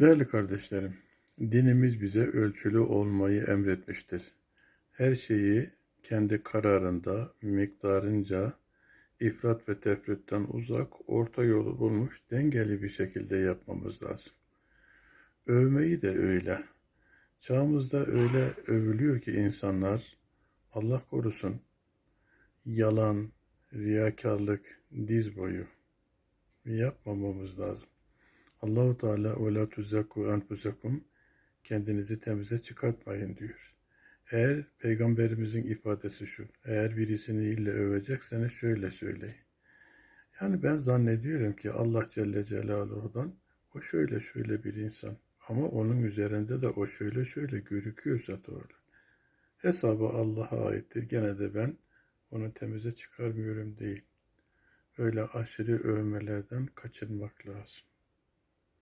Değerli kardeşlerim, dinimiz bize ölçülü olmayı emretmiştir. Her şeyi kendi kararında, miktarınca, ifrat ve tefritten uzak, orta yolu bulmuş, dengeli bir şekilde yapmamız lazım. Övmeyi de öyle. Çağımızda öyle övülüyor ki insanlar, Allah korusun, yalan, riyakarlık diz boyu yapmamamız lazım. Allahu Teala ve la tuzakku enfusakum kendinizi temize çıkartmayın diyor. Eğer peygamberimizin ifadesi şu. Eğer birisini ille övecekseniz şöyle söyleyin. Yani ben zannediyorum ki Allah Celle Celaluhu'dan o şöyle şöyle bir insan. Ama onun üzerinde de o şöyle şöyle görüküyorsa doğru. Hesabı Allah'a aittir. Gene de ben onu temize çıkarmıyorum değil. Öyle aşırı övmelerden kaçınmak lazım.